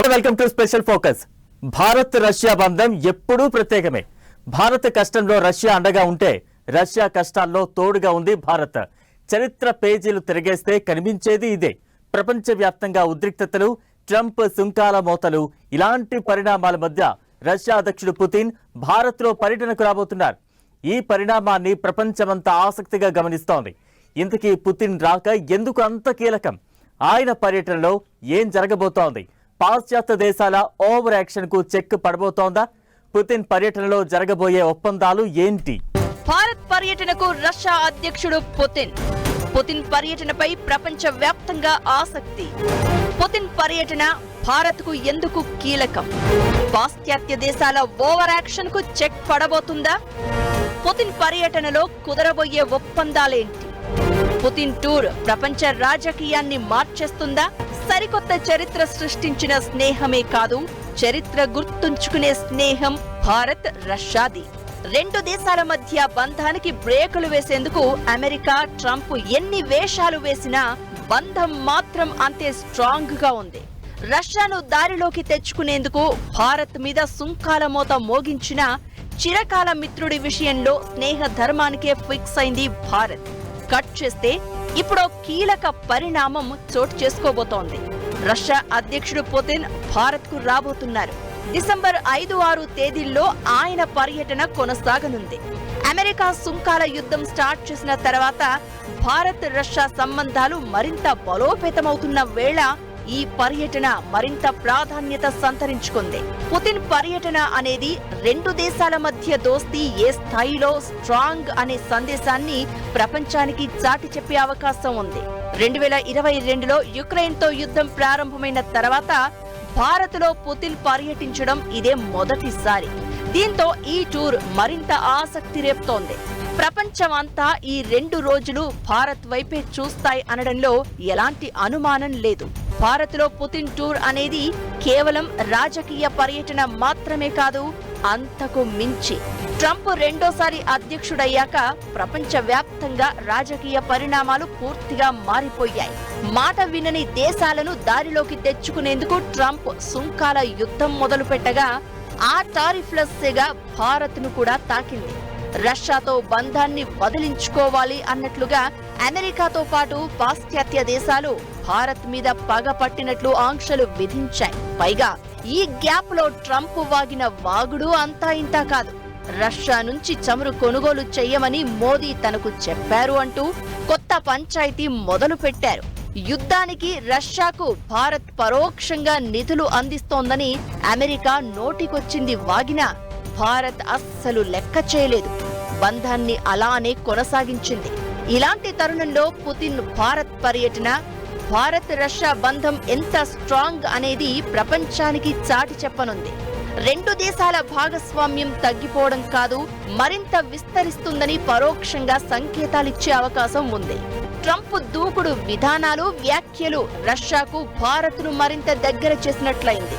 Welcome to special focus. Bharat Russia బంధం ఎప్పుడూ ప్రత్యేకమే. భారత్ కష్టంలో రష్యా అండగా ఉంటే రష్యా కష్టాల్లో తోడుగా ఉంది భారత్. చరిత్ర పేజీలు తిరిగేస్తే కనిపించేది ఇదే. ప్రపంచవ్యాప్తంగా ఉద్రిక్తతలు ట్రంప్ సుంకాల మోతలు ఇలాంటి పరిణామాల మధ్య రష్యా అధ్యక్షుడు పుతిన్ భారత్లో పర్యటనకు రాబోతున్నారు. ఈ పరిణామాన్ని ప్రపంచమంతా ఆసక్తిగా గమనిస్తోంది. ఇంతకీ పుతిన్ రాక ఎందుకు అంత కీలకం? ఆయన పర్యటనలో ఏం జరగబోతోంది? పాశ్చాత్య దేశాల ఓవర్ యాక్షన్కు చెక్ పడబోతోందా? పుతిన్ పర్యటనలో జరగబోయే ఒప్పందాలు ఏంటి? భారత్ పర్యటనకు రష్యా అధ్యక్షుడు పుతిన్. పుతిన్ పర్యటనపై ప్రపంచ వ్యాప్తంగా ఆసక్తి. పుతిన్ పర్యటన భారత్కు ఎందుకు కీలకం? పాశ్చాత్య దేశాల ఓవర్ యాక్షన్కు చెక్ పడబోతుందా? పుతిన్ పర్యటనలో కుదరబోయే ఒప్పందాలేంటి? పుతిన్ టూర్ ప్రపంచ రాజకీయాన్ని మార్చేస్తుందా? సరికొత్త చరిత్ర సృష్టించిన స్నేహమే కాదు చరిత్ర గుర్తుంచుకునే స్నేహం భారత్ రష్యాది. రెండు దేశాల మధ్య బంధానికి బ్రేకులు వేసేందుకు అమెరికా ట్రంప్ ఎన్ని వేషాలు వేసినా బంధం మాత్రం అంతే స్ట్రాంగ్గా ఉంది. రష్యాను దారిలోకి తెచ్చుకునేందుకు భారత్ మీద సుంకాల మోత మోగించిన చిరకాల మిత్రుడి విషయంలో స్నేహ ధర్మానికే ఫిక్స్ అయింది భారత్. కట్ చేస్తే ఇప్పుడు కీలక పరిణామం చోటు చేసుకోబోతోంది. రష్యా అధ్యక్షుడు పుతిన్ భారత్కు రాబోతున్నారు. డిసెంబర్ ఐదు ఆరు తేదీల్లో ఆయన పర్యటన కొనసాగనుంది. అమెరికా సుంకాల యుద్ధం స్టార్ట్ చేసిన తర్వాత భారత్ రష్యా సంబంధాలు మరింత బలోపేతమవుతున్న వేళ ఈ పర్యటన మరింత ప్రాధాన్యత సంతరించుకుంది. పుతిన్ పర్యటన అనేది రెండు దేశాల మధ్య దోస్తీ ఏ స్థాయిలో స్ట్రాంగ్ అనే సందేశాన్ని ప్రపంచానికి చాటి చెప్పే అవకాశం ఉంది. రెండు వేల ఇరవై రెండులో యుక్రెయిన్తో యుద్ధం ప్రారంభమైన తర్వాత భారత్లో పుతిన్ పర్యటించడం ఇదే మొదటిసారి. దీంతో ఈ టూర్ మరింత ఆసక్తి రేపుతోంది. ప్రపంచం అంతా ఈ రెండు రోజులు భారత్ వైపే చూస్తాయి అనడంలో ఎలాంటి అనుమానం లేదు. భారత్లో పుతిన్ టూర్ అనేది కేవలం రాజకీయ పర్యటన మాత్రమే కాదు అంతకు మించి. ట్రంప్ రెండోసారి అధ్యక్షుడయ్యాక ప్రపంచవ్యాప్తంగా రాజకీయ పరిణామాలు పూర్తిగా మారిపోయాయి. మాట వినని దేశాలను దారిలోకి తెచ్చుకునేందుకు ట్రంప్ సుంకాల యుద్ధం మొదలుపెట్టగా ఆ టారిఫ్ల సెగ భారత్ను కూడా తాకింది. రష్యాతో బంధాన్ని వదిలించుకోవాలి అన్నట్లుగా అమెరికాతో పాటు పాశ్చాత్య దేశాలు భారత్ మీద పగ పట్టినట్లు ఆంక్షలు విధించాయి. పైగా ఈ గ్యాప్లో ట్రంప్ వాగిన వాగుడు అంతా ఇంతా కాదు. రష్యా నుంచి చమురు కొనుగోలు చేయమని మోదీ తనకు చెప్పారు అంటూ కొత్త పంచాయతీ మొదలు పెట్టారు. యుద్ధానికి రష్యాకు భారత్ పరోక్షంగా నిధులు అందిస్తోందని అమెరికా నోటికొచ్చింది వాగినా భారత్ అస్సలు లెక్క చేయలేదు. బంధాన్ని అలానే కొనసాగించింది. ఇలాంటి తరుణంలో పుతిన్ భారత్ పర్యటన భారత్ రష్యా బంధం ఎంత స్ట్రాంగ్ అనేది ప్రపంచానికి చాటి చెప్పనుంది. రెండు దేశాల భాగస్వామ్యం తగ్గిపోవడం కాదు మరింత విస్తరిస్తుందని పరోక్షంగా సంకేతాలిచ్చే అవకాశం ఉంది. ట్రంప్ దూకుడు విధానాలు వ్యాఖ్యలు రష్యాకు భారత్ను మరింత దగ్గర చేసినట్లయింది.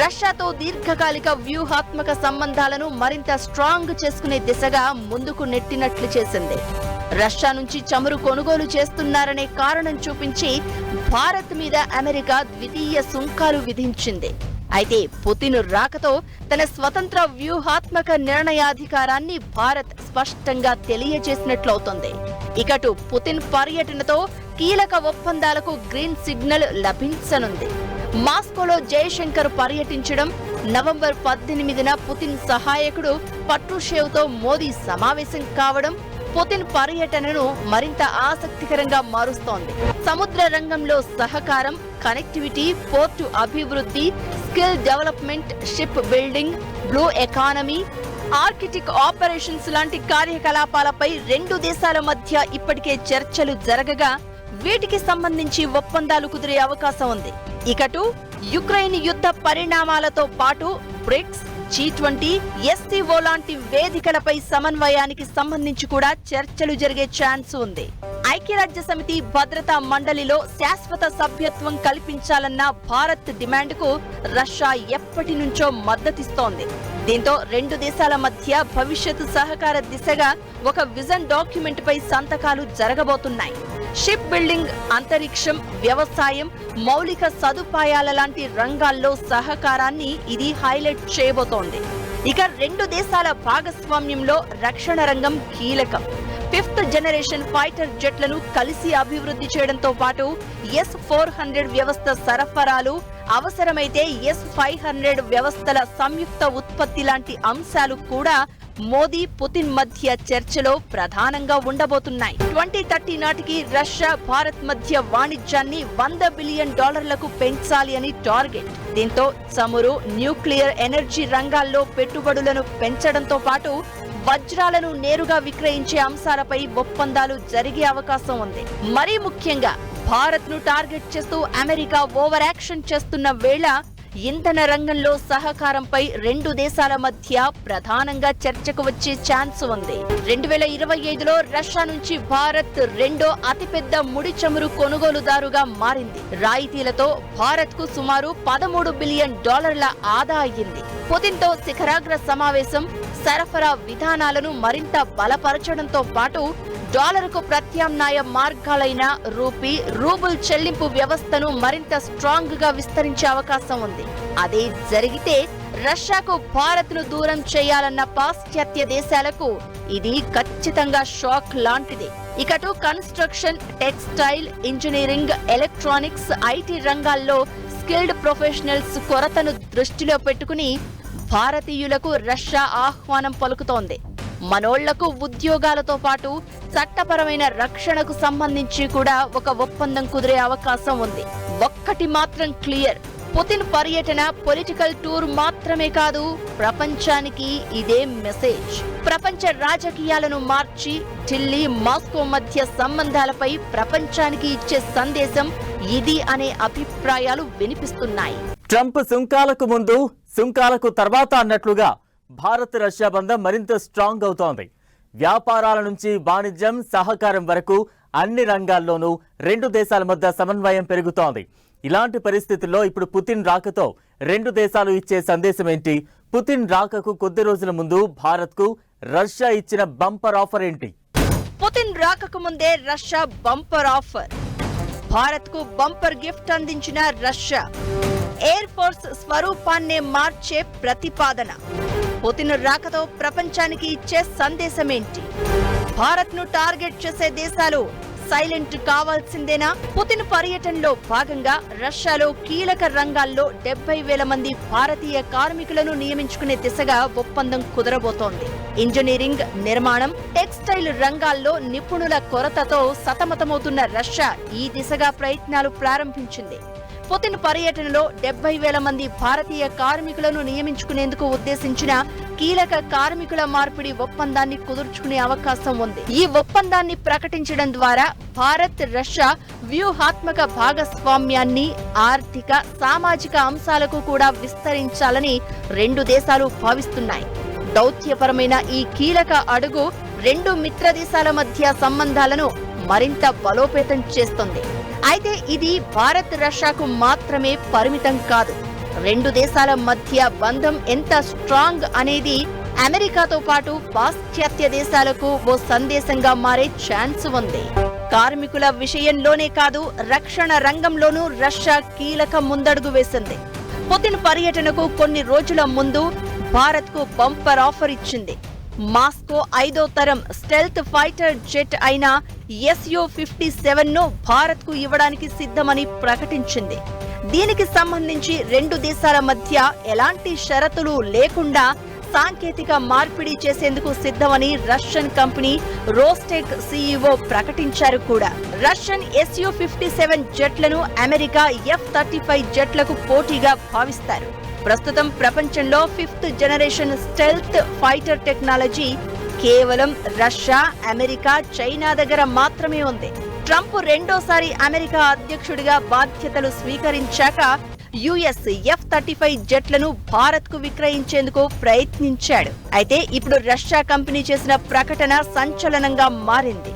రష్యాతో దీర్ఘకాలిక వ్యూహాత్మక సంబంధాలను మరింత స్ట్రాంగ్ చేసుకునే దిశగా ముందుకు నెట్టినట్లు చేసింది. రష్యా నుంచి చమురు కొనుగోలు చేస్తున్నారనే కారణం చూపించి భారత్ మీద అమెరికా ద్వితీయ సుంకాలు విధించింది. అయితే పుతిన్ రాకతో తన స్వతంత్ర వ్యూహాత్మక నిర్ణయాధికారాన్ని భారత్ స్పష్టంగా తెలియజేసినట్లవుతోంది. ఇకటు పుతిన్ పర్యటనతో కీలక ఒప్పందాలకు గ్రీన్ సిగ్నల్ లభించనుంది. మాస్కోలో జయశంకర్ పర్యటించడం నవంబర్ పద్దెనిమిదిన పుతిన్ సహాయకుడు పట్రుషేవ్తో మోదీ సమావేశం కావడం పుతిన్ పర్యటనను మరింత ఆసక్తికరంగా మారుస్తోంది. సముద్ర రంగంలో సహకారం కనెక్టివిటీ పోర్టు అభివృద్ధి skill development ship building blue economy Arctic operations లాంటి కార్యకలాపాలపై రెండు దేశాల మధ్య ఇప్పటికే చర్చలు జరగగా వీటికి సంబంధించి ఒప్పందాలు కుదిరే అవకాశం ఉంది. ఇకటు యుక్రెయిన్ యుద్ధ పరిణామాలతో పాటు బ్రిక్స్ జీ ట్వంటీ ఎస్సీఓ లాంటి వేదికలపై సమన్వయానికి సంబంధించి కూడా చర్చలు జరిగే ఛాన్స్ ఉంది. ఐక్యరాజ్య సమితి భద్రతా మండలిలో శాశ్వత సభ్యత్వం కల్పించాలన్న భారత్ డిమాండ్కు రష్యా ఎప్పటి నుంచో మద్దతిస్తోంది. దీంతో రెండు దేశాల మధ్య భవిష్యత్తు సహకార దిశగా ఒక విజన్ డాక్యుమెంట్ పై సంతకాలు జరగబోతున్నాయి. షిప్ బిల్డింగ్ అంతరిక్షం వ్యవసాయం మౌలిక సదుపాయాల లాంటి రంగాల్లో సహకారాన్ని ఇది హైలైట్ చేయబోతోంది. ఇక రెండు దేశాల భాగస్వామ్యంలో రక్షణ రంగం కీలకం. ఫిఫ్త్ జనరేషన్ ఫైటర్ జెట్లను కలిసి అభివృద్ధి చేయడంతో పాటు ఎస్ ఫోర్ హండ్రెడ్ వ్యవస్థ సరఫరాలు అవసరమైతే ఎస్ ఫైవ్ హండ్రెడ్ వ్యవస్థల సంయుక్త ఉత్పత్తి లాంటి అంశాలు కూడా మోదీ పుతిన్ మధ్య చర్చలో ప్రధానంగా ఉండబోతున్నాయి. ట్వంటీ థర్టీ నాటికి రష్యా భారత్ మధ్య వాణిజ్యాన్ని వంద బిలియన్ డాలర్లకు పెంచాలి అని టార్గెట్. దీంతో చమురు న్యూక్లియర్ ఎనర్జీ రంగాల్లో పెట్టుబడులను పెంచడంతో పాటు వజ్రాలను నేరుగా విక్రయించే అంశాలపై ఒప్పందాలు జరిగే అవకాశం ఉంది. మరీ ముఖ్యంగా భారత్ను టార్గెట్ చేస్తూ అమెరికా ఓవర్ యాక్షన్ చేస్తున్న వేళ ఇంధన రంగంలో సహకారంపై రెండు దేశాల మధ్య ప్రధానంగా చర్చకు వచ్చే ఛాన్స్ ఉంది. రెండు వేల ఇరవై ఐదులో రష్యా నుంచి భారత్ రెండో అతిపెద్ద ముడి చమురు కొనుగోలుదారుగా మారింది. రాయితీలతో భారత్కు సుమారు పదమూడు బిలియన్ డాలర్ల ఆదా అయ్యింది. పుతిన్తో శిఖరాగ్ర సమావేశం సరఫరా విధానాలను మరింత బలపరచడంతో పాటు డాలర్కు ప్రత్యామ్నాయ మార్గాలైన రూపీ రూబుల్ చెల్లింపు వ్యవస్థను మరింత స్ట్రాంగ్గా విస్తరించే అవకాశం ఉంది. అదే జరిగితే రష్యాకు భారత్ను దూరం చేయాలన్న పాశ్చాత్య దేశాలకు ఇది ఖచ్చితంగా షాక్ లాంటిదే. ఇకటు construction textile engineering electronics IT రంగాల్లో స్కిల్డ్ ప్రొఫెషనల్స్ కొరతను దృష్టిలో పెట్టుకుని భారతీయులకు రష్యా ఆహ్వానం పలుకుతోంది. మనోళ్ళకు ఉద్యోగాలతో పాటు చట్టపరమైన రక్షణకు సంబంధించి కూడా ఒక ఒప్పందం కుదిరే అవకాశం ఉంది. ఒక్కటి మాత్రం క్లియర్. పుతిన్ పర్యటన పొలిటికల్ టూర్ మాత్రమే కాదు ప్రపంచానికి ఇదే మెసేజ్. ప్రపంచ రాజకీయాలను మార్చి ఢిల్లీ మాస్కో మధ్య సంబంధాలపై ప్రపంచానికి ఇచ్చే సందేశం ఇది అనే అభిప్రాయాలు వినిపిస్తున్నాయి. ట్రంప్ సుంకాలకు ముందు సుంకాలకు తర్వాత అన్నట్లుగా భారత్ రష్యా బంధం మరింత స్ట్రాంగ్ అవుతోంది. వ్యాపారాల నుంచి వాణిజ్యం సహకారం వరకు అన్ని రంగాల్లోనూ రెండు దేశాల మధ్య సమన్వయం పెరుగుతోంది. ఇలాంటి పరిస్థితుల్లో ఇప్పుడు పుతిన్ రాకతో రెండు దేశాలు ఇచ్చే సందేశం ఏంటి? పుతిన్ రాకకు కొద్ది రోజుల ముందు భారత్కు రష్యా ఇచ్చిన బంపర్ ఆఫర్ ఏంటి? పుతిన్ రాకకు ముందే రష్యా బంపర్ ఆఫర్. భారత్కు బంపర్ గిఫ్ట్ అందించిన రష్యా. ఎయిర్ ఫోర్స్ స్వరూపాన్నే మార్చే ప్రతిపాదన. పుతిన్ రాకతో ప్రపంచానికి ఇచ్చే సందేశమేంటి? భారత్ను టార్గెట్ చేసే దేశాలు సైలెంట్ కావాల్సిందేనా? పుతిన్ పర్యటనలో భాగంగా రష్యాలో కీలక రంగాల్లో డెబ్బై వేల మంది భారతీయ కార్మికులను నియమించుకునే దిశగా ఒప్పందం కుదరబోతోంది. ఇంజనీరింగ్ నిర్మాణం టెక్స్టైల్ రంగాల్లో నిపుణుల కొరతతో సతమతమవుతున్న రష్యా ఈ దిశగా ప్రయత్నాలు ప్రారంభించింది. పుతిన్ పర్యటనలో డెబ్బై వేల మంది భారతీయ కార్మికులను నియమించుకునేందుకు ఉద్దేశించిన కీలక కార్మికుల మార్పిడి ఒప్పందాన్ని కుదుర్చుకునే అవకాశం ఉంది. ఈ ఒప్పందాన్ని ప్రకటించడం ద్వారా భారత్ రష్యా వ్యూహాత్మక భాగస్వామ్యాన్ని ఆర్థిక సామాజిక అంశాలకు కూడా విస్తరించాలని రెండు దేశాలు భావిస్తున్నాయి. దౌత్యపరమైన ఈ కీలక అడుగు రెండు మిత్ర దేశాల మధ్య సంబంధాలను మరింత బలోపేతం చేస్తుంది. అయితే ఇది భారత్ రష్యాకు మాత్రమే పరిమితం కాదు. రెండు దేశాల మధ్య బంధం ఎంత స్ట్రాంగ్ అనేది అమెరికాతో పాటు పాశ్చాత్య దేశాలకు ఓ సందేశంగా మారే ఛాన్స్ ఉంది. కార్మికుల విషయంలోనే కాదు రక్షణ రంగంలోనూ రష్యా కీలక ముందడుగు వేసింది. పుతిన్ పర్యటనకు కొన్ని రోజుల ముందు భారత్కు బంపర్ ఆఫర్ ఇచ్చింది. మాస్కో ఐదో తరం స్టెల్త్ ఫైటర్ జెట్ అయిన ఎస్యో ఫిఫ్టీ సెవెన్ను భారత్కు ఇవ్వడానికి సిద్ధమని ప్రకటించింది. దీనికి సంబంధించి రెండు దేశాల మధ్య ఎలాంటి షరతులు లేకుండా సాంకేతిక మార్పిడి చేసేందుకు సిద్ధమని రష్యన్ కంపెనీ రోస్టెక్ సీఈఓ ప్రకటించారు కూడా. రష్యన్ ఎస్యూ ఫిఫ్టీ సెవెన్ జెట్లను అమెరికా ఎఫ్ థర్టీ ఫైవ్ జెట్లకు పోటీగా భావిస్తారు. ప్రస్తుతం ప్రపంచంలో fifth generation stealth fighter technology కేవలం రష్యా అమెరికా చైనా దగ్గర మాత్రమే ఉంది. ట్రంప్ రెండోసారి అమెరికా అధ్యక్షుడిగా బాధ్యతలు స్వీకరించాక యుఎస్ ఎఫ్ థర్టీ ఫైవ్ జెట్లను భారత్కు విక్రయించేందుకు ప్రయత్నించాడు. అయితే ఇప్పుడు రష్యా కంపెనీ చేసిన ప్రకటన సంచలనంగా మారింది.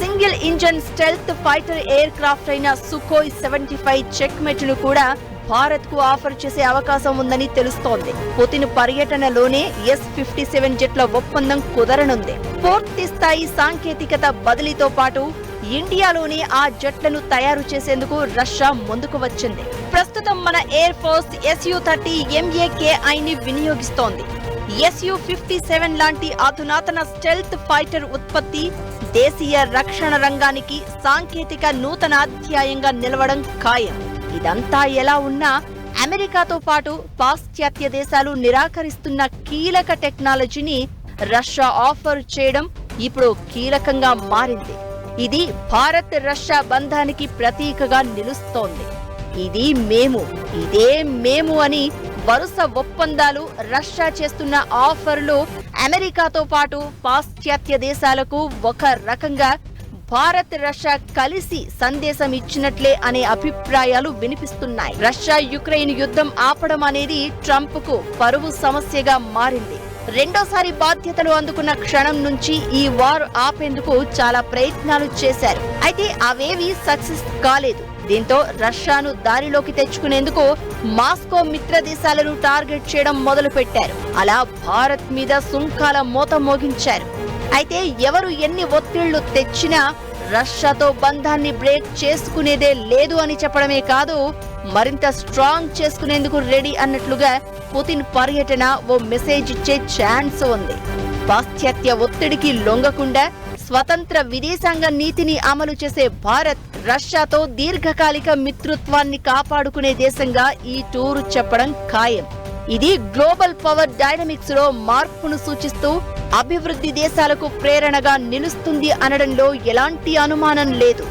Single engine stealth fighter aircraft అయిన సుకోయ్ సెవెంటీ ఫైవ్ చెక్ మెట్ను కూడా భారత్కు ఆఫర్ చేసే అవకాశం ఉందని తెలుస్తోంది. పుతిన్ పర్యటనలోనే ఎస్ ఫిఫ్టీ సెవెన్ జెట్ల ఒప్పందం కుదరనుంది. పూర్తి స్థాయి సాంకేతికత బదిలీతో పాటు ఇండియాలోనే ఆ జట్లను తయారు చేసేందుకు రష్యా ముందుకు వచ్చింది. ప్రస్తుతం మన air force SU thirty MKI ని వినియోగిస్తోంది. ఎస్యు ఫిఫ్టీ సెవెన్ లాంటి అధునాతన స్టెల్త్ ఫైటర్ ఉత్పత్తి దేశీయ రక్షణ రంగానికి సాంకేతిక నూతన అధ్యాయంగా నిలవడం ఖాయం. ఇదంతా ఎలా ఉన్నా అమెరికాతో పాటు పాశ్చాత్య దేశాలు నిరాకరిస్తున్న కీలక టెక్నాలజీని రష్యా ఆఫర్ చేయడం ఇప్పుడు కీలకంగా మారింది. ఇది భారత్ రష్యా బంధానికి ప్రతీకగా నిలుస్తోంది. ఇది మేము ఇదే మేము అని వరుస ఒప్పందాలు రష్యా చేస్తున్న ఆఫర్లు అమెరికాతో పాటు పాశ్చాత్య దేశాలకు ఒక రకంగా భారత్ రష్యా కలిసి సందేశం ఇచ్చినట్లే అనే అభిప్రాయాలు వినిపిస్తున్నాయి. రష్యా యుక్రెయిన్ యుద్ధం ఆపడం అనేది ట్రంప్కు పరువు సమస్యగా మారింది. రెండోసారి బాధ్యతలు అందుకున్న క్షణం నుంచి ఈ వార్ ఆపేందుకు చాలా ప్రయత్నాలు చేశారు. అయితే అవేవి సక్సెస్ కాలేదు. దీంతో రష్యాను దారిలోకి తెచ్చుకునేందుకు మాస్కో మిత్ర దేశాలను టార్గెట్ చేయడం మొదలుపెట్టారు. అలా భారత్ మీద సుంకాల మోత మోగించారు. అయితే ఎవరు ఎన్ని ఒత్తిళ్ళు తెచ్చినా రష్యాతో బంధాన్ని బ్రేక్ చేసుకునేదే లేదు అని చెప్పడమే కాదు మరింత స్ట్రాంగ్ చేసుకునేందుకు రెడీ అన్నట్లుగా పుతిన్ పర్యటన ఓ మెసేజ్ ఇచ్చే ఛాన్స్ ఉంది. పాశ్చాత్య ఒత్తిడికి లొంగకుండా స్వతంత్ర విదేశాంగ నీతిని అమలు చేసే భారత్ రష్యాతో దీర్ఘకాలిక మిత్రుత్వాన్ని కాపాడుకునే దేశంగా ఈ టూరు చెప్పడం ఖాయం. ఇది గ్లోబల్ పవర్ డైనమిక్స్లో మార్పును సూచిస్తూ అభివృద్ధి దేశాలకు ప్రేరణగా నిలుస్తుంది అనడంలో ఎలాంటి అనుమానం లేదు.